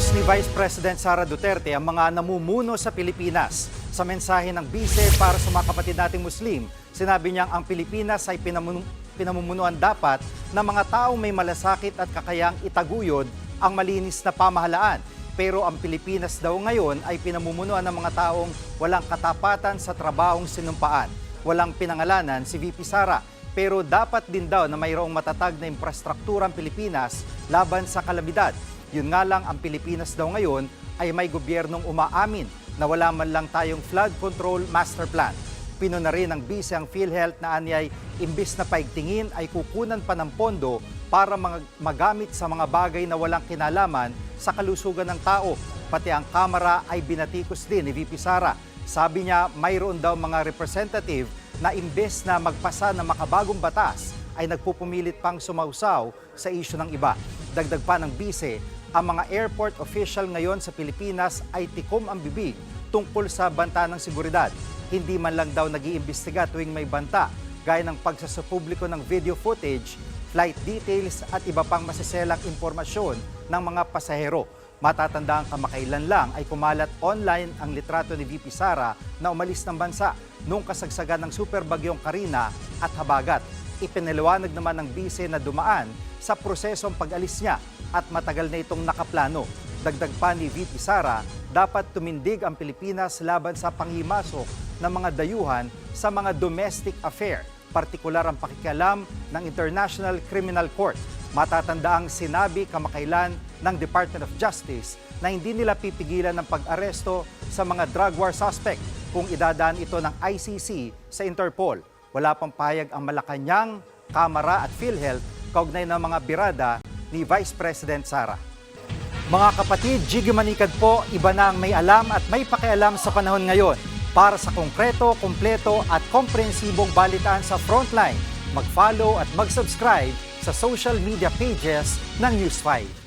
Inendorse ni Vice President Sara Duterte ang mga namumuno sa Pilipinas. Sa mensahe ng bise para sa mga kapatid nating Muslim, sinabi niyang ang Pilipinas ay pinamun- pinamumunuan dapat ng mga taong may malasakit at kakayang itaguyod ang malinis na pamahalaan. Pero ang Pilipinas daw ngayon ay pinamumunuan ng mga taong walang katapatan sa trabahong sinumpaan. Walang pinangalanan si VP Sara. Pero dapat din daw na mayroong matatag na infrastruktura ang Pilipinas laban sa kalamidad. Yun nga lang ang Pilipinas daw ngayon ay may gobyernong umaamin na wala man lang tayong flood control master plan. Pino na rin ng bise ang PhilHealth na anyay imbis na paigtingin ay kukunan pa ng pondo para mga- magamit sa mga bagay na walang kinalaman sa kalusugan ng tao. Pati ang Kamara ay binatikos din ni VP Sara. Sabi niya mayroon daw mga representative na imbes na magpasa ng makabagong batas ay nagpupumilit pang sumausaw sa isyu ng iba. Dagdag pa ng bise, ang mga airport official ngayon sa Pilipinas ay tikom ang bibig tungkol sa banta ng seguridad. Hindi man lang daw nag-iimbestiga tuwing may banta, gaya ng pagsasapubliko ng video footage, flight details at iba pang masiselang impormasyon ng mga pasahero. Matatanda ang kamakailan lang ay kumalat online ang litrato ni VP Sara na umalis ng bansa noong kasagsagan ng super bagyong Karina at Habagat. Ipinaliwanag naman ng bise na dumaan sa prosesong pag-alis niya at matagal na itong nakaplano. Dagdag pa ni VP Sara, dapat tumindig ang Pilipinas laban sa panghimasok ng mga dayuhan sa mga domestic affair, partikular ang pakikialam ng International Criminal Court. Matatanda ang sinabi kamakailan ng Department of Justice na hindi nila pipigilan ng pag-aresto sa mga drug war suspect kung idadaan ito ng ICC sa Interpol. Wala pang payag ang Malacanang, Kamara at PhilHealth kaugnay ng mga birada ni Vice President Sara. Mga kapatid, Jiggy Manikad po, iba na ang may alam at may pakialam sa panahon ngayon. Para sa konkreto, kumpleto at komprehensibong balitaan sa Frontline, mag-follow at mag-subscribe sa social media pages ng News 5.